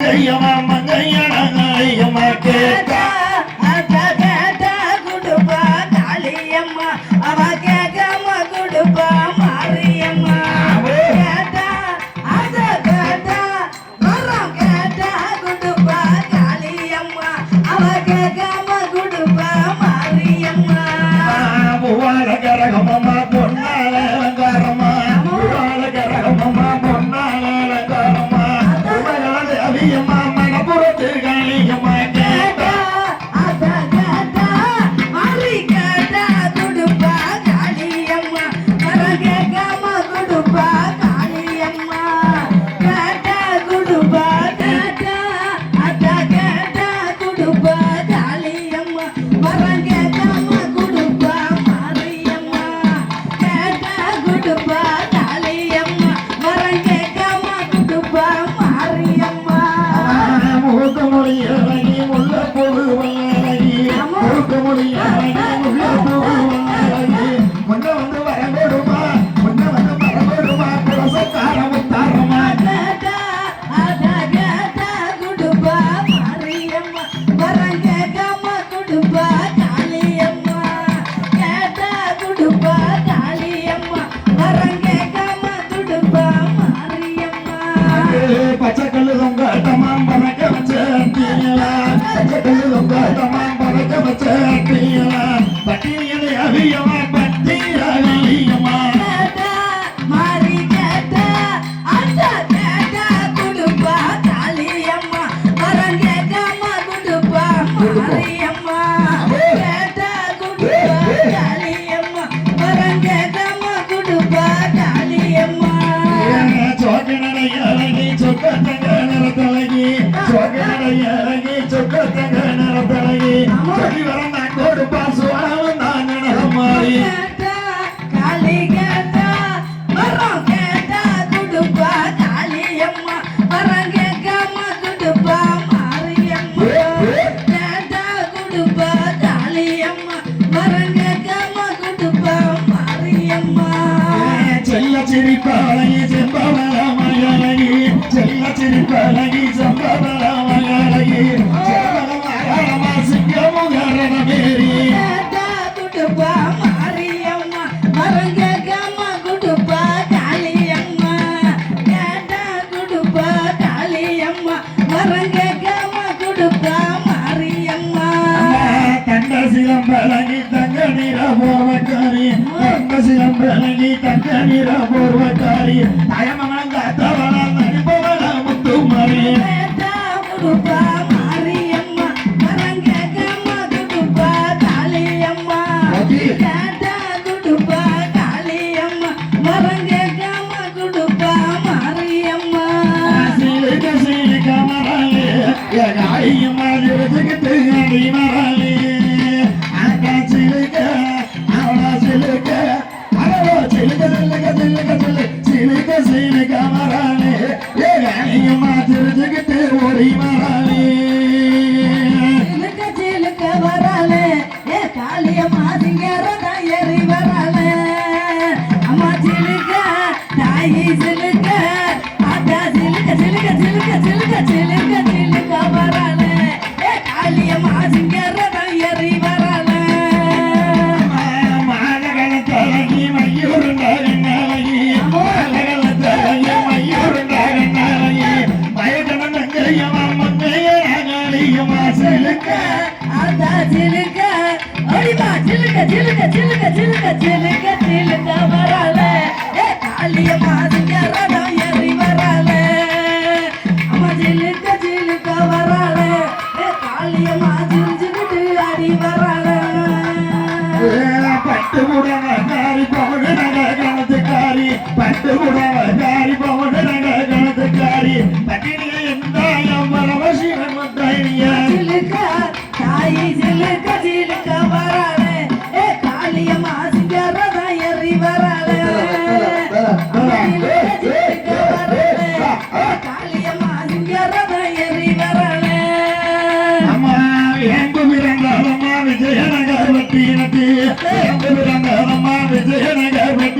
ஐயமா மங்கையன ஐயமா கே கொடுப்பா I'ma. தாரி தந்த நிற பூர்வக்காரி தயமங்கலம் காத்தவளம் சிலுக்க சிலுக்க சிலுக்க சிலுக்க சிலுக்க வரால. ஏ காளிய மாதிரி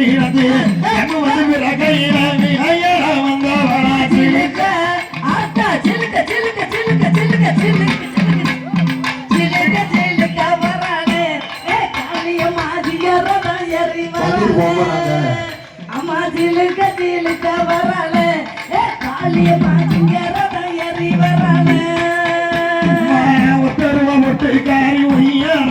நடத்துகிறது நம்ம வந்து ரகையில விநாயகர வந்தவனா சிலுக்க ஆட்டா சிலுக்க சிலுக்க சிலுக்க சிலுக்க சிலுக்க சிலுக்க சிலுக்க வரானே. ஏ காளிய மாதியரன எரி வரானே அம்மா சிலுக்க சிலுக்க ஒத்தருவ முட்டுக்காரி உய்யார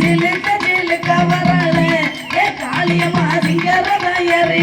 சிலுக்க, சிலுக்க வராளி. ஏ காளியம்மா சிங்கரதான் ஏறி